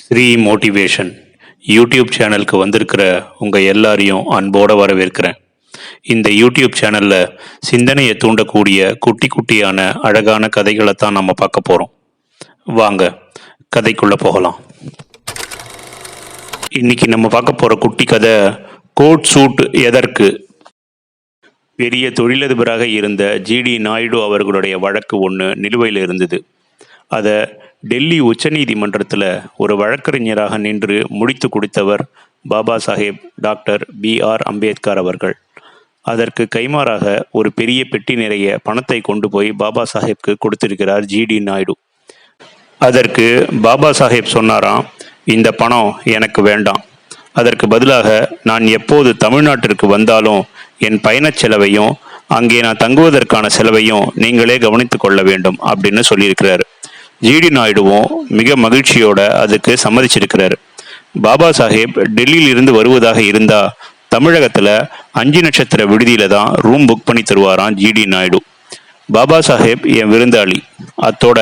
Sri motivation YouTube சேனலுக்கு வந்திருக்கிற உங்கள் எல்லாரையும் அன்போடு வரவேற்கிறேன். இந்த யூடியூப் சேனலில் சிந்தனையை தூண்டக்கூடிய குட்டி குட்டியான அழகான கதைகளை தான் நம்ம பார்க்க போகிறோம் வாங்க கதைக்குள்ளே போகலாம். இன்னைக்கு நம்ம பார்க்க போகிற குட்டி கதை கோட் சூட் எதற்கு? பெரிய தொழிலதிபராக இருந்த ஜிடி நாயுடு அவர்களுடைய வழக்கு ஒன்று நிலுவையில் இருந்தது. அதை டெல்லி உச்சநீதிமன்றத்தில் ஒரு வழக்கறிஞராக நின்று முடித்து கொடுத்தவர் Baba Saheb doctor B R Ambedkar அவர்கள். அதற்கு கைமாறாக ஒரு பெரிய பெட்டி நிறைய பணத்தை கொண்டு போய் பாபா சாஹேப்க்கு கொடுத்திருக்கிறார் ஜிடி நாயுடு. அதற்கு பாபா சாஹேப் சொன்னாராம் இந்த பணம் எனக்கு வேண்டாம். அதற்கு பதிலாக நான் எப்போது தமிழ்நாட்டிற்கு வந்தாலும் என் பயணச் செலவையும் அங்கே நான் தங்குவதற்கான செலவையும் நீங்களே கவனித்துக் கொள்ள வேண்டும் அப்படின்னு சொல்லியிருக்கிறாரு. ஜிடி நாயுடுவும் மிக மகிழ்ச்சியோட அதுக்கு சம்மதிச்சிருக்கிறார். பாபா சாஹேப் டெல்லியில் இருந்து வருவதாக இருந்தா தமிழகத்துல அஞ்சு நட்சத்திர விடுதியில தான் ரூம் புக் பண்ணி தருவாராம் ஜிடி நாயுடு. பாபா சாஹேப் என் விருந்தாளி. அத்தோட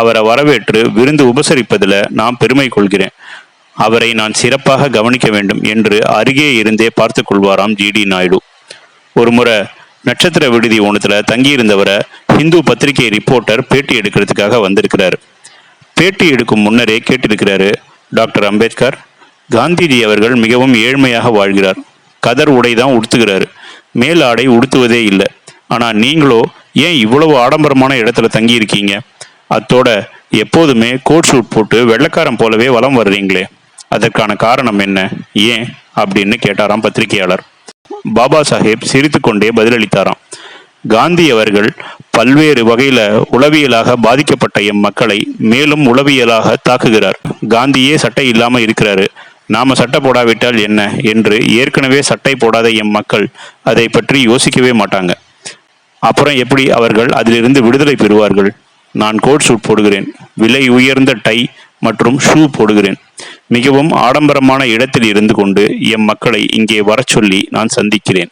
அவரை வரவேற்று விருந்து உபசரிப்பதில் நான் பெருமை கொள்கிறேன். அவரை நான் சிறப்பாக கவனிக்க வேண்டும் என்று அருகே இருந்தே பார்த்து கொள்வாராம் ஜிடி நாயுடு. ஒரு முறை நட்சத்திர விடுதி ஒன்றுத்துல தங்கியிருந்தவரை ஹிந்து பத்திரிகை ரிப்போர்ட்டர் பேட்டி எடுக்கிறதுக்காக வந்திருக்கிறார். பேட்டி எடுக்கும் முன்னரே கேட்டிருக்கிறாரு டாக்டர் அம்பேத்கர். காந்திஜி அவர்கள் மிகவும் ஏழ்மையாக வாழ்கிறார். கதர் உடை தான் உடுத்துகிறாரு. மேல் ஆடை உடுத்துவதே இல்லை. ஆனால் நீங்களோ ஏன் இவ்வளவு ஆடம்பரமான இடத்துல தங்கி இருக்கீங்க அத்தோட எப்போதுமே கோட் ஷூட் போட்டு வெள்ளக்காரன் போலவே வலம் வர்றீங்களே. அதற்கான காரணம் என்ன? ஏன்? அப்படின்னு கேட்டாராம் பத்திரிகையாளர். பாபா சாஹேப் சிரித்துக்கொண்டே பதிலளித்தாராம். காந்தி அவர்கள் பல்வேறு வகையில உளவியலாக பாதிக்கப்பட்ட எம் மக்களை மேலும் உளவியலாக தாக்குகிறார். காந்தியே சட்டை இல்லாம இருக்கிறாரு. நாம சட்டை போடாவிட்டால் என்ன? என்று ஏற்கனவே சட்டை போடாத எம் மக்கள் அதை பற்றி யோசிக்கவே மாட்டாங்க. அப்புறம் எப்படி அவர்கள் அதிலிருந்து விடுதலை பெறுவார்கள்? நான் கோட் சூட் போடுகிறேன். விலை உயர்ந்த டை மற்றும் ஷூ போடுகிறேன். மிகவும் ஆடம்பரமான இடத்தில் இருந்து கொண்டு எம் மக்களை இங்கே வரச் சொல்லி நான் சந்திக்கிறேன்.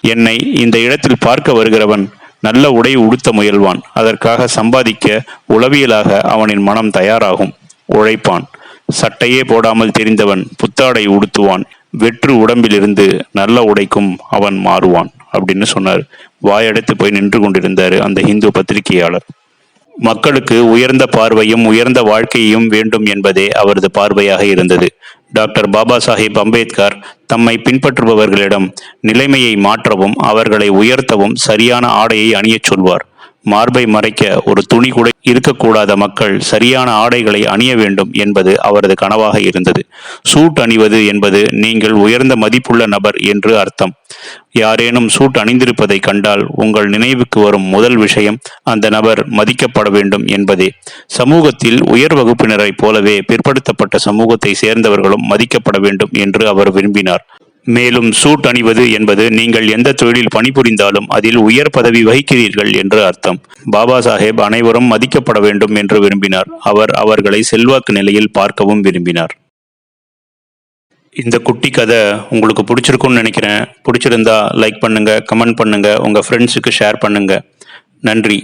என்னை இந்த இடத்தில் பார்க்க வருகிறவன் நல்ல உடை உடுத்த முயல்வான். அதற்காக சம்பாதிக்க உளவியலாக அவனின் மனம் தயாராகும். உழைப்பான். சட்டையே போடாமல் தெரிந்தவன் புத்தாடை உடுத்துவான். வெற்று உடம்பிலிருந்து நல்ல உடைக்கும் அவன் மாறுவான் அப்படின்னு சொன்னார். வாயடைத்து போய் நின்று கொண்டிருந்தார் அந்த இந்து பத்திரிகையாளர். மக்களுக்கு உயர்ந்த பார்வையும் உயர்ந்த வாழ்க்கையும் வேண்டும் என்பதே அவரது பார்வையாக இருந்தது. டாக்டர் பாபா சாஹிப் அம்பேத்கர் தம்மை பின்பற்றுபவர்களிடம் நிலைமையை மாற்றவும் அவர்களை உயர்த்தவும் சரியான ஆடையை அணியச் சொல்வார். மார்பை மறைக்க ஒரு துணி கூட இருக்கக்கூடாத மக்கள் சரியான ஆடைகளை அணிய வேண்டும் என்பது அவரது கனவாக இருந்தது. சூட் அணிவது என்பது நீங்கள் உயர்ந்த மதிப்புள்ள நபர் என்று அர்த்தம். யாரேனும் சூட் அணிந்திருப்பதை கண்டால் உங்கள் நினைவுக்கு வரும் முதல் விஷயம் அந்த நபர் மதிக்கப்பட வேண்டும் என்பதே. சமூகத்தில் உயர் வகுப்பினரைப் போலவே பிற்படுத்தப்பட்ட சமூகத்தை சேர்ந்தவர்களும் மதிக்கப்பட வேண்டும் என்று அவர் விரும்பினார். மேலும் சூட் அணிவது என்பது நீங்கள் எந்த தொழிலில் பணிபுரிந்தாலும் அதில் உயர் பதவி வகிக்கிறீர்கள் என்று அர்த்தம். பாபா சாஹேப் அனைவரும் மதிக்கப்பட வேண்டும் என்று விரும்பினார். அவர் அவர்களை செல்வாக்கு நிலையில் பார்க்கவும் விரும்பினார். இந்த குட்டி கதை உங்களுக்கு பிடிச்சிருக்கும்னு நினைக்கிறேன். பிடிச்சிருந்தா லைக் பண்ணுங்கள் கமெண்ட் பண்ணுங்கள் உங்கள் ஃப்ரெண்ட்ஸுக்கு ஷேர் பண்ணுங்கள் நன்றி.